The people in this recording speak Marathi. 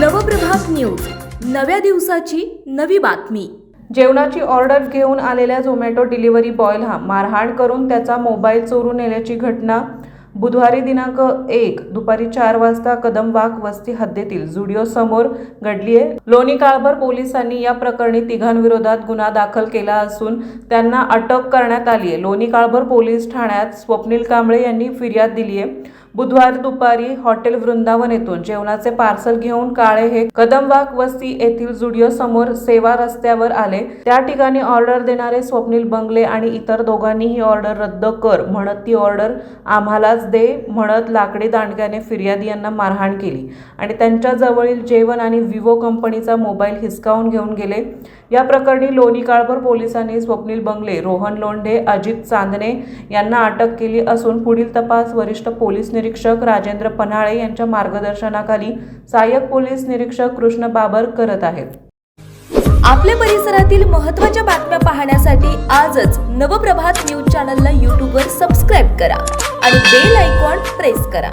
नवप्रभात न्यूज. नव्या दिवसाची नवी बातमी. जेवणाची ऑर्डर घेऊन आलेल्या झोमॅटो डिलिव्हरी बॉयला मारहाण करून त्याचा मोबाईल चोरून नेल्याची घटना बुधवारी दिनांक एक दुपारी चार वाजता कदमबाग वस्ती हद्दीतील जुडिओ समोर घडली आहे लोणी काळभर पोलिसांनी या प्रकरणी तिघांविरोधात गुन्हा दाखल केला असून त्यांना अटक करण्यात आली आहे लोणी काळभर पोलीस ठाण्यात स्वप्नील कांबळे यांनी फिर्याद दिली आहे बुधवार दुपारी हॉटेल वृंदावन येथून जेवणाचे पार्सल घेऊन काळे हे कदमबाग वस्ती येथील जुडिओ समोर सेवा रस्त्यावर आले. त्या ठिकाणी ऑर्डर देणारे स्वप्नील बंगले आणि इतर दोघांनी ही ऑर्डर रद्द कर म्हणत ती ऑर्डर आम्हालाच दे म्हणत लाकडी दांडग्याने फिर्यादी यांना मारहाण केली आणि त्यांच्या जवळील जेवण आणि विवो कंपनीचा मोबाईल हिसकावून घेऊन गेले. या प्रकरणी लोणी काळभर पोलिसांनी स्वप्नील बंगले रोहन लोंढे अजित चांदणे यांना अटक केली असून पुढील तपास वरिष्ठ पोलीस निरीक्षक राजेंद्र पन्हाळे यांच्या मार्गदर्शनाखाली सहाय्यक पोलीस निरीक्षक कृष्ण बाबर करत आहेत. आपल्या परिसरातील महत्त्वाच्या बातम्या पाहण्यासाठी आजच नवप्रभात न्यूज चॅनलला यूट्यूबवर सबस्क्राईब करा आणि बेल आयकॉन प्रेस करा.